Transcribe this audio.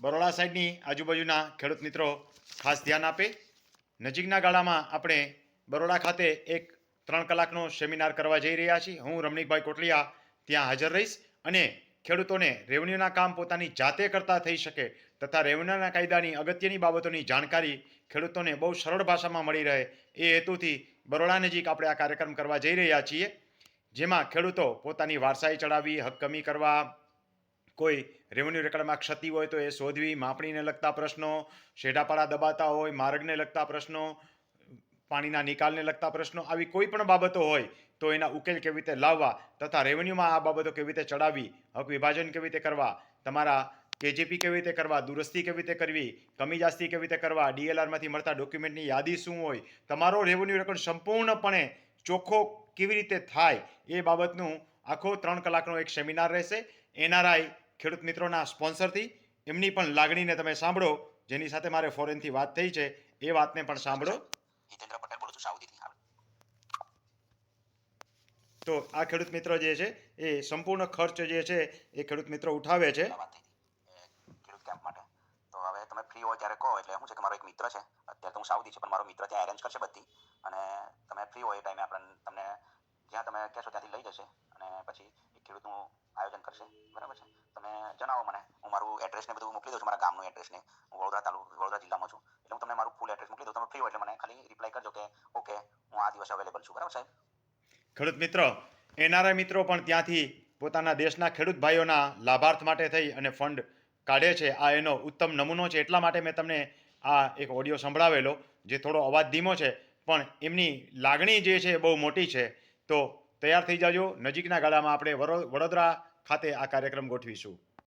બરોડા સાઈડની આજુબાજુના ખેડૂત મિત્રો ખાસ ધ્યાન આપે. નજીકના ગાળામાં આપણે બરોડા ખાતે એક ત્રણ કલાકનો સેમિનાર કરવા જઈ રહ્યા છીએ. હું રમણીકભાઈ કોટલિયા ત્યાં હાજર રહીશ અને ખેડૂતોને રેવન્યુના કામ પોતાની જાતે કરતા થઈ શકે તથા રેવન્યુના કાયદાની અગત્યની બાબતોની જાણકારી ખેડૂતોને બહુ સરળ ભાષામાં મળી રહે એ હેતુથી બરોડા નજીક આપણે આ કાર્યક્રમ કરવા જઈ રહ્યા છીએ. જેમાં ખેડૂતો પોતાની વારસાઈ ચડાવી, હક્કમી કરવા કોઈ રેવન્યુ રેકર્ડમાં ક્ષતિ હોય તો એ શોધવી, માપણીને લગતા પ્રશ્નો, શેઢાપાડા દબાતા હોય, માર્ગને લગતા પ્રશ્નો, પાણીના નિકાલને લગતા પ્રશ્નો, આવી કોઈ પણ બાબતો હોય તો એના ઉકેલ કેવી રીતે લાવવા તથા રેવન્યુમાં આ બાબતો કેવી રીતે ચડાવવી, હક વિભાજન કેવી રીતે કરવા, તમારા કેજીપી કેવી રીતે કરવા, દુરસ્તી કેવી રીતે કરવી, કમી જાસ્તી કેવી રીતે કરવા, ડીએલઆરમાંથી મળતા ડોક્યુમેન્ટની યાદી શું હોય, તમારો રેવન્યુ રેકોર્ડ સંપૂર્ણપણે ચોખ્ખો કેવી રીતે થાય, એ બાબતનું આખો ત્રણ કલાકનો એક સેમિનાર રહેશે. એનઆરઆઈ ખેડૂત મિત્રોના સ્પોન્સરથી એમની પણ લાગણીને તમે સાંભળો. જેની સાથે મારે ફોરેનથી વાત થઈ છે એ વાતને પણ સાંભળો. હિતેન્દ્ર પટેલ બોલું છું સાઉદીથી તો આ ખેડૂત મિત્ર જે છે એ સંપૂર્ણ ખર્ચ જે છે એ ખેડૂત મિત્ર ઉઠાવે છે. ખેડૂત કેમ્પ માટે. તો હવે તમે ફ્રી હોય ત્યારે કહો એટલે શું છે કે મારો એક મિત્ર છે. અત્યારે તો હું સાઉદી છે પણ મારો મિત્ર ત્યાં એરેન્જ કરશે બધી. અને તમે ફ્રી હોય એ ટાઈમે આપણને તમને જ્યાં તમે કહેશો ત્યાંથી લઈ જશે. અને પછી ખેડૂતનું આયોજન કરશે. બરાબર છે? તમે જણાવો મને. હું મારું એડ્રેસ ને બધું મોકલી દઉં છું, મારા ગામનું એડ્રેસ ને. હું વડોદરા તાલુ વડોદરા જિલ્લામાં છું. એટલે હું તમને મારું ફૂલ એડ્રેસ મોકલી દઉં. તમે ફ્રી હોય એટલે મને ખાલી રિપ્લાય કરજો કે, ઓકે, હું આ દિવસે અવેલેબલ છું. બરાબર સાહેબ ખેડૂત મિત્ર, એનઆરઆઈ મિત્રો પણ ત્યાંથી પોતાના દેશના ખેડૂત ભાઈઓના લાભાર્થ માટે થઈ અને ફંડ કાઢે છે. આ એનો ઉત્તમ નમૂનો છે. એટલા માટે મેં તમને આ એક ઓડિયો સંભળાવેલો, જે થોડો અવાજ ધીમો છે. પણ એમની લાગણી જે છે બહુ મોટી છે. તો તૈયાર થઈ જાજો. નજીકના ગાળામાં આપણે વડો- વડોદરા ખાતે આ કાર્યક્રમ ગોઠવીશું.